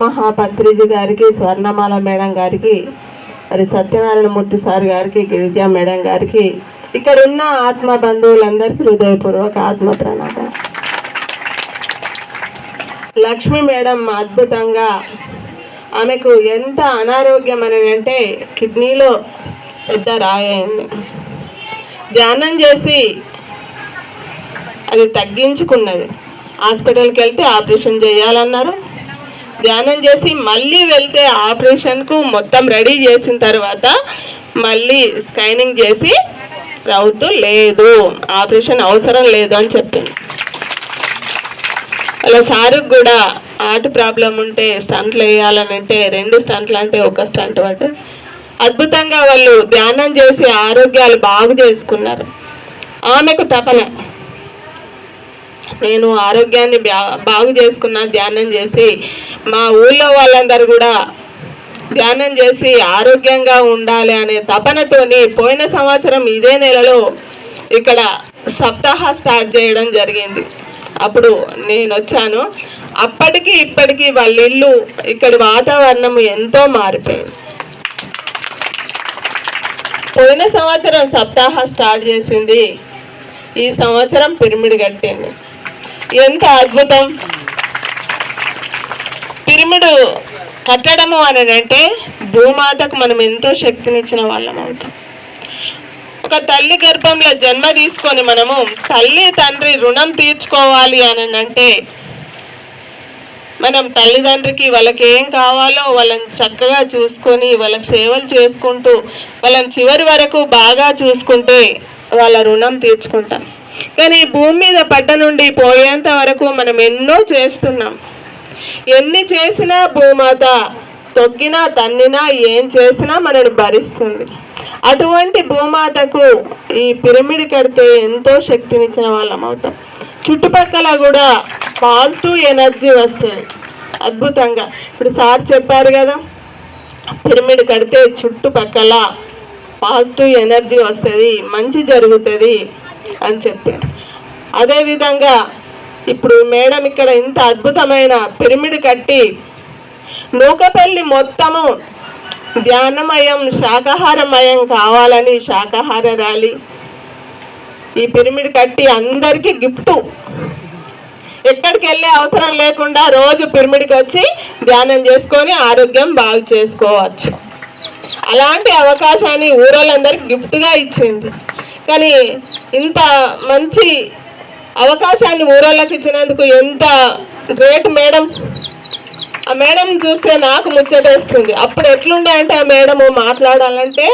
మహాపత్రిజీ గారికి స్వర్ణమాల మేడం గారికి మరి సత్యనారాయణమూర్తి సార్ గారికి గిరిజా మేడం గారికి ఇక్కడ ఉన్న ఆత్మ బంధువులందరికీ హృదయపూర్వక ఆత్మ ప్రణామ లక్ష్మి మేడం అద్భుతంగా ఆమెకు ఎంత అనారోగ్యం అని అంటే కిడ్నీలో పెద్ద రాయింది ధ్యానం చేసి అది తగ్గించుకున్నది. హాస్పిటల్కి వెళ్తే ఆపరేషన్ చేయాలన్నారు. ధ్యానం చేసి మళ్ళీ వెళ్తే ఆపరేషన్కు మొత్తం రెడీ చేసిన తర్వాత మళ్ళీ స్కైనింగ్ చేసి రౌతు లేదు ఆపరేషన్ అవసరం లేదు అని చెప్పింది. అలా సారుకు కూడా హార్ట్ ప్రాబ్లం ఉంటే స్టంట్లు వేయాలని అంటే రెండు స్టంట్లు అంటే ఒక స్టంట్ అంటే అద్భుతంగా వాళ్ళు ధ్యానం చేసి ఆరోగ్యాలు బాగు చేసుకున్నారు. ఆమెకు తపన. నేను ఆరోగ్యాన్ని బ్యా- బాగు చేసుకున్నా ధ్యానం చేసి మా ఊళ్ళో వాళ్ళందరూ కూడా ధ్యానం చేసి ఆరోగ్యంగా ఉండాలి అనే తపనతోని పోయిన సంవత్సరం ఇదే నెలలో ఇక్కడ సప్తాహ స్టార్ట్ చేయడం జరిగింది. అప్పుడు నేను వచ్చాను. అప్పటికి ఇప్పటికి వాళ్ళ ఇల్లు ఇక్కడ వాతావరణం ఎంతో మారిపోయింది. పోయిన సంవత్సరం సప్తాహ స్టార్ట్ చేసింది. ఈ సంవత్సరం పిరమిడ్ కట్టింది. ఎంత అద్భుతం! పిరమిడ్ కట్టడము అని అంటే భూమాతకు మనం ఎంతో శక్తినిచ్చిన వాళ్ళం అవుతాం. ఒక తల్లి గర్భంలో జన్మ తీసుకొని మనము తల్లి తండ్రి రుణం తీర్చుకోవాలి అని అంటే మనం తల్లిదండ్రికి వాళ్ళకి ఏం కావాలో వాళ్ళని చక్కగా చూసుకొని వాళ్ళకి సేవలు చేసుకుంటూ వాళ్ళని చివరి వరకు బాగా చూసుకుంటే వాళ్ళ రుణం తీర్చుకుంటాం. కానీ భూమి మీద పడ్డ నుండి పోయేంత వరకు మనం ఎన్నో చేస్తున్నాం. ఎన్ని చేసినా భూమాత తొక్కినా తన్నినా ఏం చేసినా మనని భరిస్తుంది. అటువంటి భూమాతకు ఈ పిరమిడ్ కడితే ఎంతో శక్తినిచ్చిన వాళ్ళం అవుతాం చుట్టుపక్కల కూడా పాజిటివ్ ఎనర్జీ వస్తుంది. అద్భుతంగా. ఇప్పుడు సార్ చెప్పారు కదా పిరమిడ్ కడితే చుట్టుపక్కల పాజిటివ్ ఎనర్జీ వస్తుంది మంచి జరుగుతుంది అని చెప్పారు. అదేవిధంగా ఇప్పుడు మేడం ఇక్కడ ఇంత అద్భుతమైన పిరమిడ్ కట్టి నూకపల్లి మొత్తము ధ్యానమయం శాకాహారమయం కావాలని శాకాహార ర్యాలీ. ఈ పిరమిడ్ కట్టి అందరికీ గిఫ్ట్. ఎక్కడికి వెళ్ళే అవసరం లేకుండా రోజు పిరమిడ్కి వచ్చి ధ్యానం చేసుకొని ఆరోగ్యం బాగు చేసుకోవచ్చు. అలాంటి అవకాశాన్ని ఊరోళ్ళందరికీ గిఫ్ట్గా ఇచ్చింది. కానీ ఇంత మంచి అవకాశాన్ని ఊరోళ్ళకి ఇచ్చినందుకు ఎంత గ్రేట్ మేడం? ఆ మేడం చూస్తే నాకు ముచ్చటేస్తుంది అప్పుడు ఎట్లుండే అంటే ఆ మేడము మాట్లాడాలంటే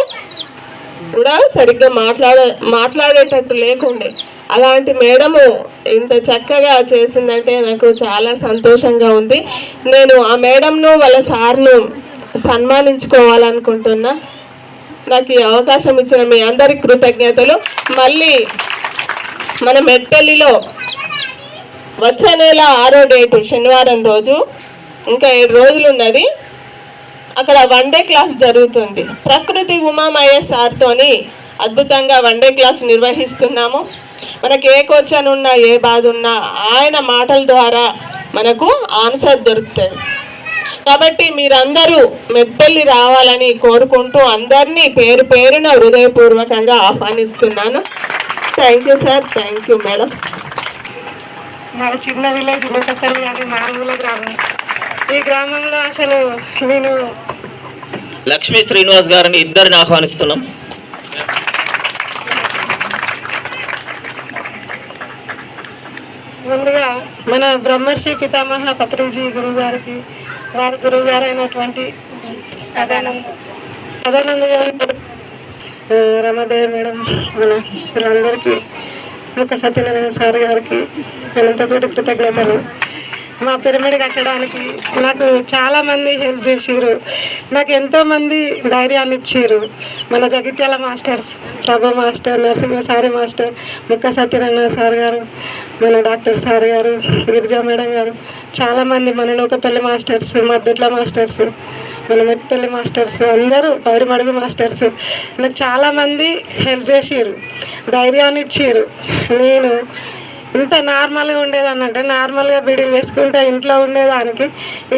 కూడా సరిగ్గా మాట్లాడ మాట్లాడేటట్టు లేకుండే. అలాంటి మేడము ఇంత చక్కగా చేసిందంటే నాకు చాలా సంతోషంగా ఉంది. నేను ఆ మేడంను వాళ్ళ సార్ను సన్మానించుకోవాలనుకుంటున్నా నాకు ఈ అవకాశం ఇచ్చిన మీ అందరి కృతజ్ఞతలు మళ్ళీ మన మెట్పల్లిలో వచ్చే నెల ఆరో డేటు శనివారం రోజు ఇంకా ఏడు రోజులు ఉన్నది. అక్కడ వన్ డే క్లాస్ జరుగుతుంది. ప్రకృతి ఉమామయ్య సార్తోని అద్భుతంగా వన్ డే క్లాస్ నిర్వహిస్తున్నాము. మనకి ఏ క్వశ్చన్ ఉన్నా ఏ బాధ ఉన్నా ఆయన మాటల ద్వారా మనకు ఆన్సర్ దొరుకుతుంది. కాబట్టి మీరందరూ మెప్పెల్లి రావాలని కోరుకుంటూ అందరినీ పేరు పేరున హృదయపూర్వకంగా ఆహ్వానిస్తున్నాను. Thank you sir thank you madam. మా చిన్న విలేజ్ ముఖపల్లి అది మారుమూల గ్రామం. ఈ గ్రామంలో అసలు నేను లక్ష్మీ శ్రీనివాస్ గారిని ఇద్దరిని ఆహ్వానిస్తున్నాం. ముందుగా మన బ్రహ్మర్షి పితామహ పత్రిజీ గురువు గారికి వారి గురువు గారు అయినటువంటి సదానంద. సదానంద గారి రమాదేవి మేడం మన వీళ్ళందరికీ ఒక సత్యనారాయణ సార్ గారికి అనంతకోటి కృతజ్ఞతలు. మా పిరమిడ్ కట్టడానికి నాకు చాలామంది హెల్ప్ చేసిరు నాకు ఎంతోమంది ధైర్యాన్ని ఇచ్చారు మన జగిత్యాల మాస్టర్స్ ప్రభ మాస్టర్ నరసింహ సారి మాస్టర్ ముక్క సత్యనారాయణ సార్ గారు మన డాక్టర్ సార్ గారు గిరిజా మేడం గారు చాలామంది మన నూకపల్లి మాస్టర్స్ మద్దట్ల మాస్టర్స్ మన మెట్పల్లి మాస్టర్స్ అందరూ పైడి మడుగు మాస్టర్స్. నాకు చాలామంది హెల్ప్ చేసారు ధైర్యాన్ని ఇచ్చారు నేను ఇంత నార్మల్గా ఉండేదాన్నంటే నార్మల్గా బిడీలు వేసుకుంటే ఇంట్లో ఉండేదానికి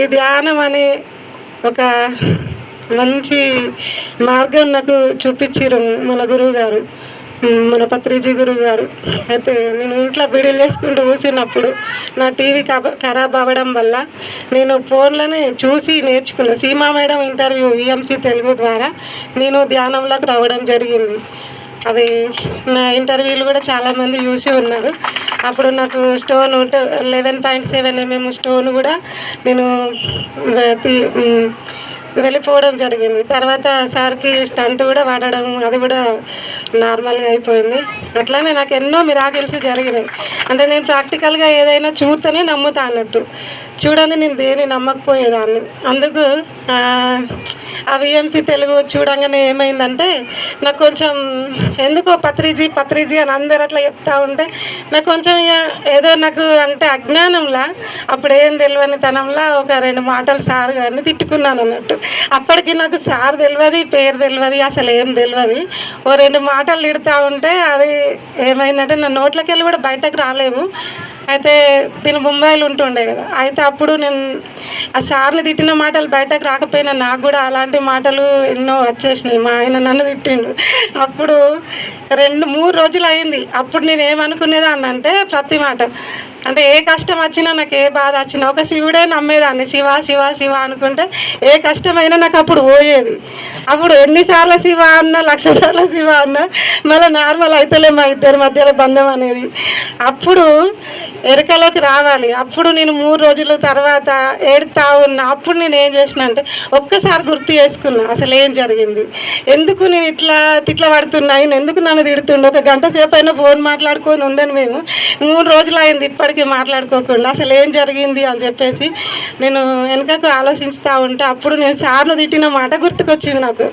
ఈ ధ్యానం అనే ఒక మంచి మార్గం నాకు చూపించారు మన గురువు గారు. మన పత్రిజీ గురువు గారు అయితే నేను ఇంట్లో బీడీలు వేసుకుంటూ కూర్చున్నప్పుడు నా టీవీ కబ ఖరాబ్ అవ్వడం వల్ల నేను ఫోన్లోనే చూసి నేర్చుకున్నాను Seema madam interview EMC Telugu ద్వారా నేను ధ్యానంలోకి రావడం జరిగింది. అది నా ఇంటర్వ్యూలు కూడా చాలామంది చూసి ఉన్నారు. అప్పుడు నాకు stone eleven point seven mm stone కూడా నేను తీ- వెళ్ళిపోవడం జరిగింది. తర్వాత సార్కి స్టంట్ కూడా వాడడం అది కూడా నార్మల్గా అయిపోయింది. అట్లానే నాకు ఎన్నో మిరాకిల్స్ జరిగినాయి. అంటే నేను ప్రాక్టికల్గా ఏదైనా చూస్తేనే నమ్ముతా అన్నట్టు. చూడండి నేను దేని నమ్మకపోయేదాన్ని. అందుకు ఆ, విఎంసీ విఎంసి తెలుగు చూడంగానే ఏమైందంటే నాకు కొంచెం ఎందుకో పత్రిజీ పత్రిజీ అని అందరు అట్లా చెప్తా ఉంటే నాకు కొంచెం ఇక ఏదో నాకు అంటే అజ్ఞానంలా అప్పుడు ఏం తెలియని తనంలా ఒక రెండు మాటలు సార్ గారిని తిట్టుకున్నాను అన్నట్టు. అప్పటికి నాకు సార్ తెలియదు పేరు తెలియదు అసలు ఏం తెలియదు ఓ రెండు మాటలు తిడతా ఉంటే అది ఏమైందంటే నా నోట్లకి వెళ్ళి కూడా బయటకు రాలేము అయితే తిను బొంబాయిలు ఉంటుండే కదా. అయితే అప్పుడు నేను ఆ సార్లు తిట్టిన మాటలు బయటకు రాకపోయినా నాకు కూడా అలాంటి మాటలు ఎన్నో వచ్చేసినాయి. మా ఆయన నన్ను తిట్టిండు. అప్పుడు రెండు మూడు రోజులు అయింది. అప్పుడు నేను ఏమనుకునేదాన్ని అంటే ప్రతి మాట అంటే ఏ కష్టం వచ్చినా నాకు ఏ బాధ వచ్చినా ఒక శివుడే నమ్మేదాన్ని. శివ శివ శివ అనుకుంటే ఏ కష్టమైనా నాకు అప్పుడు పోయేది. అప్పుడు ఎన్నిసార్లు శివ అన్నా లక్ష సార్లు శివ అన్నా మళ్ళీ నార్మల్ అయితేలే మా ఇద్దరి మధ్యలో బంధం అనేది. అప్పుడు ఎరకలోకి రావాలి. అప్పుడు నేను మూడు రోజుల తర్వాత ఏడుతా ఉన్నా. అప్పుడు నేను ఏం చేసిన అంటే ఒక్కసారి గుర్తు చేసుకున్నా. అసలు ఏం జరిగింది? ఎందుకు నేను ఇట్లా తిట్ల పడుతున్నా? ఆయన ఎందుకు నన్ను తిడుతుండే? ఒక గంట సేపు అయినా ఫోన్ మాట్లాడుకొని ఉండను మేము. మూడు రోజులు అయింది ఎవరికి మాట్లాడుకోకుండా అసలు ఏం జరిగింది అని చెప్పేసి నేను వెనకకు ఆలోచిస్తూ ఉంటే అప్పుడు నేను సార్లు తిట్టిన మాట గుర్తుకొచ్చింది నాకు.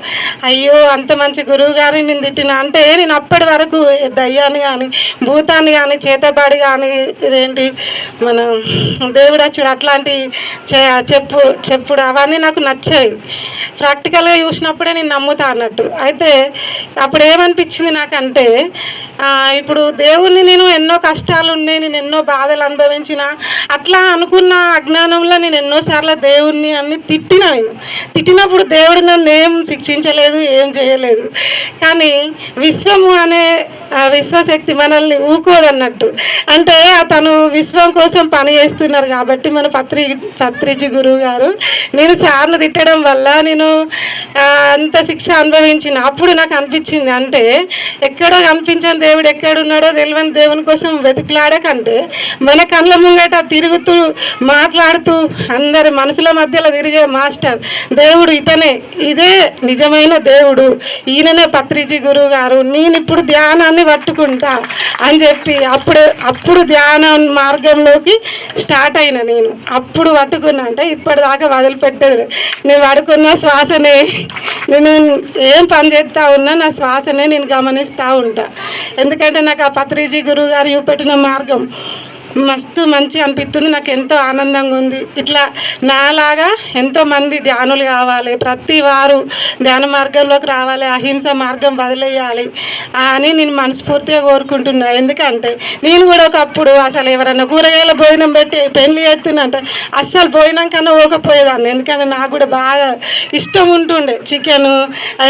అయ్యో అంత మంచి గురువు గారిని నేను తిట్టిన అంటే నేను అప్పటి వరకు దయ్యాన్ని కానీ భూతాన్ని కానీ చేతబడి కానీ ఇదేంటి మన దేవుడచ్చుడు అట్లాంటి చెప్పు చెప్పుడు అవన్నీ నాకు నచ్చాయి. ప్రాక్టికల్గా చూసినప్పుడే నేను నమ్ముతా అన్నట్టు. అయితే అప్పుడు ఏమనిపించింది నాకంటే ఇప్పుడు దేవుణ్ణి నేను ఎన్నో కష్టాలు ఉన్నాయి నేను ఎన్నో బాధలు అనుభవించిన అట్లా అనుకున్న అజ్ఞానంలో నేను ఎన్నోసార్లు దేవుణ్ణి అన్ని తిట్టిన నేను. తిట్టినప్పుడు దేవుడు నన్ను ఏం శిక్షించలేదు ఏం చేయలేదు. కానీ విశ్వము అనే విశ్వశక్తి మనల్ని ఊకోదన్నట్టు. అంటే తను విశ్వం కోసం పని చేస్తున్నారు కాబట్టి మన పత్రి పత్రిజి గురువు గారు నేను సార్లు తిట్టడం వల్ల నేను అంత శిక్ష అనుభవించిన. అప్పుడు నాకు అనిపించింది అంటే ఎక్కడో కనిపించని దేవుడు ఎక్కడున్నాడో తెలియని దేవుని కోసం వెతుకులాడే కంటే మన కళ్ళ ముంగట తిరుగుతూ మాట్లాడుతూ అందరి మనసుల మధ్యలో తిరిగే మాస్టర్ దేవుడు ఇతనే. ఇదే నిజమైన దేవుడు. ఈయననే పత్రిజీ గురువు గారు నేను ఇప్పుడు ధ్యానాన్ని పట్టుకుంటా అని చెప్పి అప్పుడు అప్పుడు ధ్యాన మార్గంలోకి స్టార్ట్ అయిన నేను. అప్పుడు పట్టుకున్నా అంటే ఇప్పటిదాకా వదిలిపెట్టదు నేను పడుకున్న శ్వాసనే నేను ఏం పని చేస్తా ఉన్నా నా శ్వాసనే నేను గమనిస్తూ ఉంటా. ఎందుకంటే నాకు ఆ పత్రిజీ గురువు గారు చూపెట్టిన మార్గం మస్తు మంచి అనిపిస్తుంది. నాకు ఎంతో ఆనందంగా ఉంది. ఇట్లా నాలాగా ఎంతో మంది ధ్యానులు కావాలి. ప్రతి వారు ధ్యాన మార్గంలోకి రావాలి. అహింస మార్గం వదిలేయాలి అని నేను మనస్ఫూర్తిగా కోరుకుంటున్నా. ఎందుకంటే నేను కూడా ఒకప్పుడు అసలు ఎవరన్నా కూరగాయల భోజనం పెట్టి పెళ్ళి చేస్తున్నంటే అస్సలు భోజనం కన్నా ఓకపోయేదాన్ని ఎందుకంటే నాకు కూడా బాగా ఇష్టం ఉంటుండే. చికెన్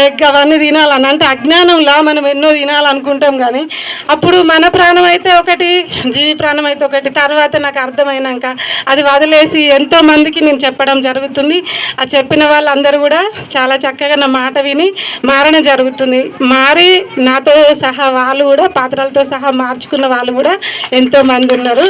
ఎగ్ అవన్నీ తినాలని. అంటే అజ్ఞానంలా మనం ఎన్నో తినాలనుకుంటాం కానీ అప్పుడు మన ప్రాణం అయితే ఒకటి జీవి ప్రాణం అయితే ఒకటి తర్వాత నాకు అర్థమైనాక అది వదిలేసి ఎంతో మందికి నేను చెప్పడం జరుగుతుంది. ఆ చెప్పిన వాళ్ళందరూ కూడా చాలా చక్కగా నా మాట విని మారడం జరుగుతుంది. మారి నాతో సహా వాళ్ళు కూడా పాత్రలతో సహా మార్చుకున్న వాళ్ళు కూడా ఎంతో మంది ఉన్నారు.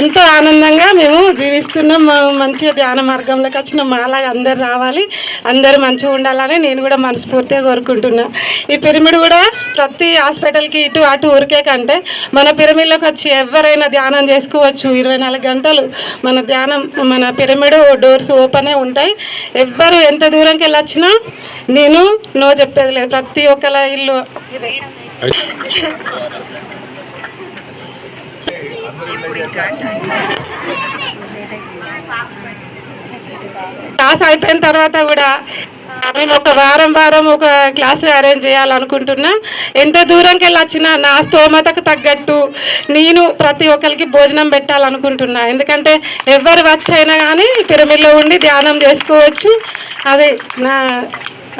ఎంతో ఆనందంగా మేము జీవిస్తున్నాం. మంచి మంచిగా ధ్యాన మార్గంలోకి వచ్చిన మాలాగా అందరు రావాలి. అందరూ మంచిగా ఉండాలని నేను కూడా మనస్ఫూర్తిగా కోరుకుంటున్నా. ఈ పిరమిడ్ కూడా ప్రతి హాస్పిటల్కి ఇటు అటు ఊరికే కంటే మన పిరమిడ్లోకి వచ్చి ఎవరైనా ధ్యానం చేసుకోవచ్చు. ఇరవై నాలుగు గంటలు మన ధ్యానం మన పిరమిడ్ డోర్స్ ఓపెనే ఉంటాయి. ఎవ్వరు ఎంత దూరంకి వెళ్ళొచ్చినా నేను నో చెప్పేది లేదు. ప్రతి ఒక్కల ఇల్లు పాస్ క్లాస్ అయిపోయిన తర్వాత కూడా నేను ఒక వారం వారం ఒక క్లాస్ అరేంజ్ చేయాలనుకుంటున్నా. ఎంత దూరంకి వెళ్ళి వచ్చినా నా స్తోమతకు తగ్గట్టు నేను ప్రతి ఒక్కరికి భోజనం పెట్టాలనుకుంటున్నా. ఎందుకంటే ఎవరు వచ్చైనా కానీ పిరమిడ్లో ఉండి ధ్యానం చేసుకోవచ్చు. అదే నా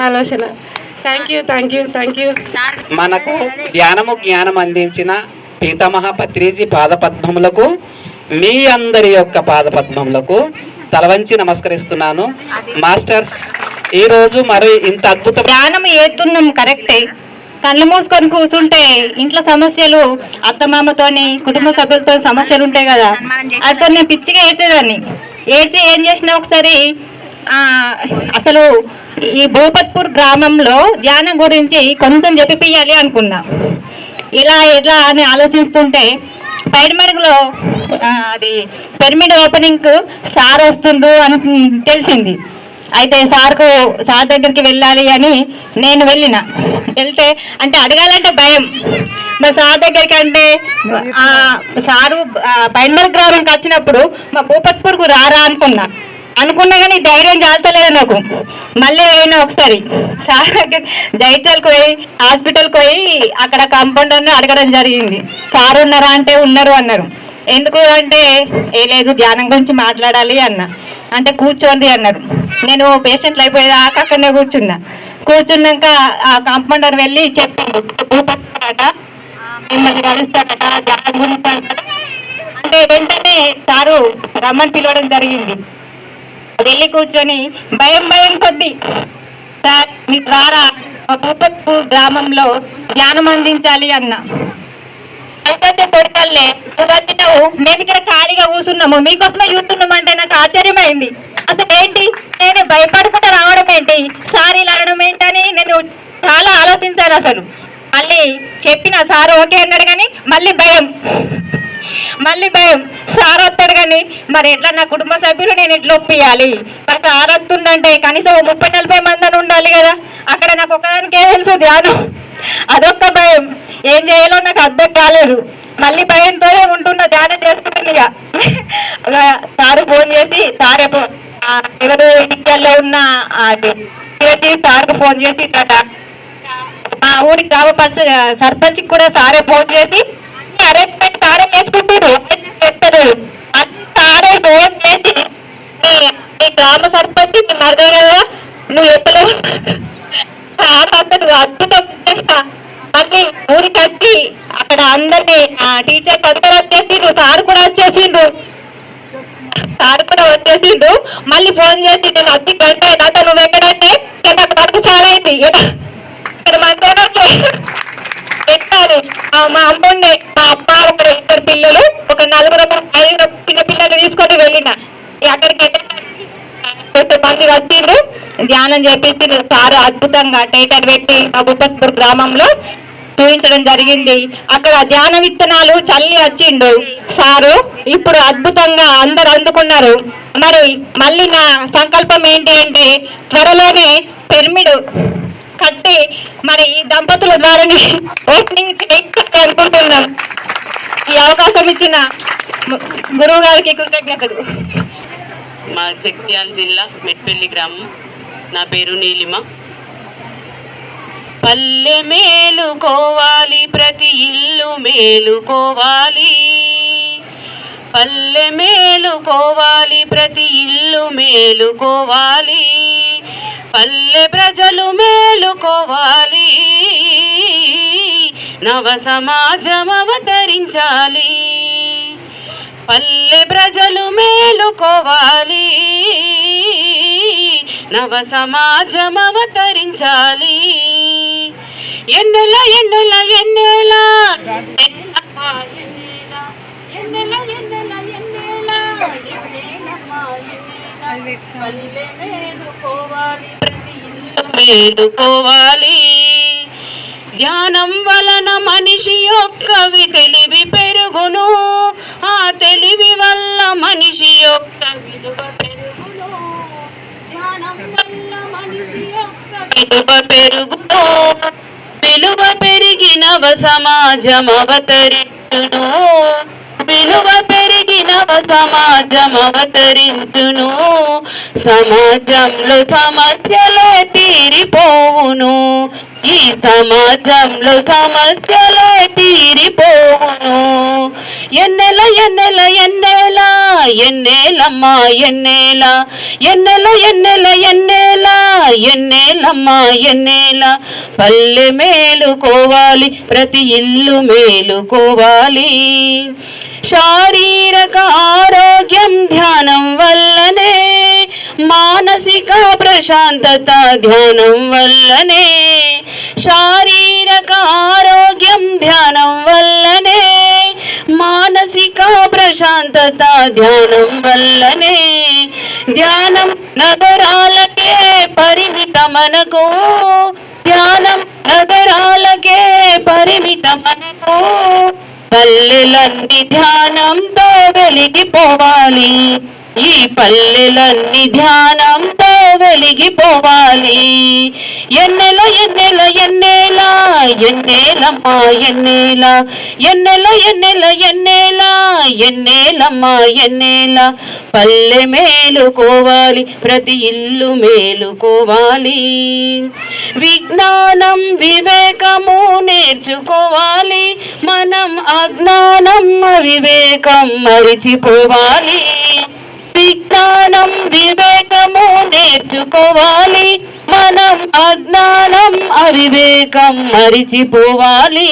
ఆలోచన. Thank you thank you thank you మనకు ధ్యానము జ్ఞానం అందించిన పీతామహ పత్రిజీ పాదపద్మములకు మీ అందరి యొక్క పాదపద్మములకు తలవంచి నమస్కరిస్తున్నాను. మాస్టర్స్ ఈరోజు మరి ఇంత అద్భుత ధ్యానం ఏతున్నాం కరెక్టే కళ్ళు మూసుకొని కూర్చుంటే ఇంట్లో సమస్యలు అత్తమామతోని కుటుంబ సభ్యులతో సమస్యలు ఉంటాయి కదా. అతను నేను పిచ్చిగా ఏడ్చేదాన్ని. ఏడ్చి ఏం చేసినా ఒకసారి అసలు ఈ భూపత్పూర్ గ్రామంలో ధ్యానం గురించి కొంచెం చెప్పిపియాలి అనుకున్నా. ఇలా ఎలా అని ఆలోచిస్తుంటే పైడిమెరుగులో అది పిరమిడ్ ఓపెనింగ్ సార్ వస్తుండు అని తెలిసింది. అయితే సార్కు సార్ దగ్గరికి వెళ్ళాలి అని నేను వెళ్ళిన. వెళ్తే అంటే అడగాలంటే భయం. మా సార్ దగ్గరికి అంటే సారు పైనమర్ గ్రామంకి వచ్చినప్పుడు మా భూపత్పూర్కు రారా అనుకున్నా. అనుకున్నా కానీ ధైర్యం చాలతలేదు నాకు. మళ్ళీ పోయినా ఒకసారి సార్ దగ్గర జైత్యాలకు పోయి హాస్పిటల్కి పోయి అక్కడ కాంపౌండర్ని అడగడం జరిగింది. సార్ ఉన్నారా అంటే ఉన్నారు అన్నారు. ఎందుకు అంటే ఏ లేదు ధ్యానం గురించి మాట్లాడాలి అన్న. అంటే కూర్చోండి అన్నారు. నేను పేషెంట్లు అయిపోయేదాకా అక్కడనే కూర్చున్నా. కూర్చున్నాక ఆ కంపౌండర్ వెళ్ళి చెప్పాడు మిమ్మల్ని కలుస్తాడట ధ్యానం గురించి అంటే వెంటనే సారు రమ్మని పిలవడం జరిగింది. వెళ్ళి కూర్చొని భయం భయం కొద్ది సార్ మీ ద్వారా మా భూపత్పూర్ గ్రామంలో ధ్యానం అందించాలి అన్న. అయితే మేము ఇక్కడ ఖాళీగా కూర్చున్నాము మీకోసమే చూస్తున్నాము అంటే నాకు ఆశ్చర్యమైంది. అసలు ఏంటి? నేను భయపడకుండా రావడం ఏంటి? సార్ ఇలా అనడం ఏంటని నేను చాలా ఆలోచించాను అసలు. మళ్ళీ చెప్పిన సార్ ఓకే అన్నాడు కానీ మళ్ళీ భయం. మళ్ళీ భయం సార్ వస్తాడు కానీ మరి ఎట్లా నా కుటుంబ సభ్యులు నేను ఎట్లా ఒప్పియాలి మరి సార్ వస్తుందంటే కనీసం ముప్పై నలభై మంది అని ఉండాలి కదా. అక్కడ నాకు ఒకదానికే తెలుసు ధ్యానం. అదొక్క భయం. ఏం చేయాలో నాకు అర్థం కాలేదు. మళ్ళీ భయంతోనే ఉంటున్నా ధ్యానం చేసుకుంటుంది ఇక. ఇక సారు ఫోన్ చేసి సార్ ఎవరు ఇంటిలో ఉన్న అది సార్కు ఫోన్ చేసి ఇట్లా మా ఊరికి గ్రామ పంచ సర్పంచ్ కూడా సారే ఫోన్ చేసి అరేంజ్మెంట్ సారే చేసుకుంటారు. చెప్తారు అది సారే ఫోన్ చేసి "మీ- గ్రామ సర్పంచ్ మీ అర్థం నువ్వు ఎప్పుడు సార్ అందరు అద్భుతం మళ్ళీ ఊరికి వచ్చి అక్కడ అందరినీ టీచర్స్ అందరూ వచ్చేసిండ్రు సార్ కూడా వచ్చేసిండ్రు. సార్ కూడా వచ్చేసిండు మళ్ళీ ఫోన్ చేసి నేను అద్దె గంట అయినా నువ్వు ఎక్కడంటే నేను అక్కడ వర్క్ సార్ అయింది ఇక్కడ మా అమ్ముండే మా అమ్మ ఉండే పిల్లలు ఒక నలుగురు ఐదు చిన్న పిల్లలు తీసుకొని వెళ్ళిన. అక్కడికి కొంతమంది వచ్చిండ్రు. ధ్యానం చేపించి సార్ అద్భుతంగా టైటర్ పెట్టి మా గ్రామంలో చూపించడం జరిగింది. అక్కడ ధ్యాన విత్తనాలు చల్లి వచ్చిండు సారు ఇప్పుడు అద్భుతంగా అందరు అందుకున్నారు. మరి మళ్ళీ నా సంకల్పం ఏంటి అంటే త్వరలోనే పిరమిడ్ కట్టి మరి ఈ దంపతుల ద్వారానే ఓపెనింగ్ చేయించాలి అనుకుంటున్నాం. ఈ అవకాశం ఇచ్చిన గురువు గారికి కృతజ్ఞతలు. మా జగిత్యాల జిల్లా మెట్పల్లి గ్రామం. నా పేరు నీలిమ. పల్లె మేలుకోవాలి ప్రతి ఇల్లు మేలుకోవాలి. పల్లె మేలుకోవాలి ప్రతి ఇల్లు మేలుకోవాలి. పల్లె ప్రజలు మేలుకోవాలి. నవ సమాజం అవతరించాలి పల్లె ప్రజలు మేలుకోవాలి. నవ సమాజం అవతరించాలి ఎన్నెల ఎన్నెల ఎన్నెల మేలుకోవాలి ప్రతి ఇల్లు మేలుకోవాలి. ధ్యానం వలన మనిషి యొక్క తెలివి పెరుగును. ఆ తెలివి వల్ల మనిషి యొక్క విలువ పెరుగును. ధ్యానం వల్ల మనిషి యొక్క విలువ పెరుగును. విలువ పెరిగినవ సమాజం అవతరించును. విలువ పెరిగినవ సమాజం అవతరించును. సమాజంలో సమస్యలే తీరిపోవును. ఈ సమాజంలో సమస్యలే తీరిపోవును. ఎన్నెల ఎన్నెల ఎన్నెల ఎన్నేలమ్మా ఎన్నేల. ఎన్నెల ఎన్నెల ఎన్నేల ఎన్నేలమ్మా ఎన్నేల. పల్లె మేలుకోవాలి ప్రతి ఇల్లు మేలుకోవాలి. శారీరక ఆరోగ్యం ధ్యానం వల్లనే మానసిక ప్రశాంతత ధ్యానం వల్లనే శారీరక ఆరోగ్యం ధ్యానం వల్లనే మానసిక ప్రశాంతత ధ్యానం వల్లనే ధ్యానం నగరాలకే పరిమితమనకు ధ్యానం నగరాలకే పరిమితమనకు పల్లెలన్నీ ధ్యానంతో వెలిగిపోవాలి ఈ పల్లెలన్నీ ధ్యానంతో వెలిగిపోవాలి. ఎన్నెల ఎన్నెల ఎన్నెల ఎన్నేలమ్మా ఎన్నేల. ఎన్నెల ఎన్నెల ఎన్నెల ఎన్నేలమ్మా ఎన్నేల. పల్లె మేలుకోవాలి ప్రతి ఇల్లు మేలుకోవాలి. విజ్ఞానం వివేకము నేర్చుకోవాలి. మనం అజ్ఞానం వివేకం మరిచిపోవాలి. విజ్ఞానం వివేకము నేర్చుకోవాలి. మనం అజ్ఞానం అవివేకం మరిచిపోవాలి.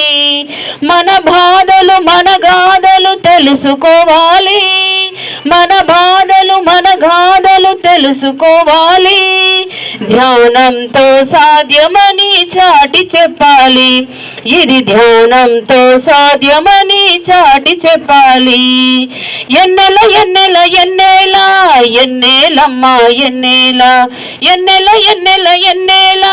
మన బాధలు మన గాథలు తెలుసుకోవాలి. మన బాధలు మన గాథలు తెలుసుకోవాలి. ధ్యానంతో సాధ్యమని చాటి చెప్పాలి. ఇది ధ్యానంతో సాధ్యమని చాటి చెప్పాలి. ఎన్నెల ఎన్నెల ఎన్నేల ఎన్నేలమ్మా ఎన్నేల ఎన్నెల ఎన్నెల ఎన్నేల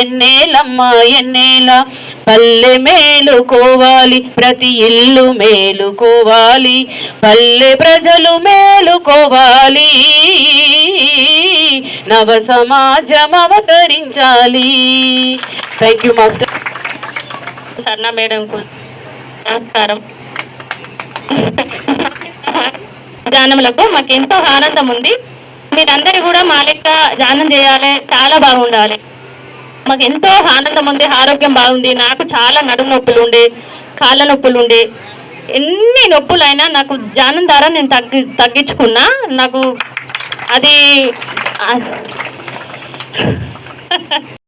ఎన్నేలమ్మా ఎన్నేల. పల్లె మేలుకోవాలి ప్రతి ఇల్లు మేలుకోవాలి. పల్లె ప్రజలు మేలుకోవాలి. నవ సమాజం అవతరించాలి థ్యాంక్ యూ మాస్టర్ సర్ణ మేడంకు నమస్కారం. ధ్యానములకు మాకు ఎంతో ఆనందం ఉంది. మీరందరూ కూడా మా లెక్క ధ్యానం చేయాలి చాలా బాగుండాలి. మాకు ఎంతో ఆనందం ఉంది ఆరోగ్యం బాగుంది. నాకు చాలా నడుము నొప్పులు ఉండే కాళ్ళ నొప్పులు ఉండే. ఎన్ని నొప్పులైనా నాకు ధ్యానం ద్వారా నేను తగ్గి తగ్గించుకున్నా. నాకు అది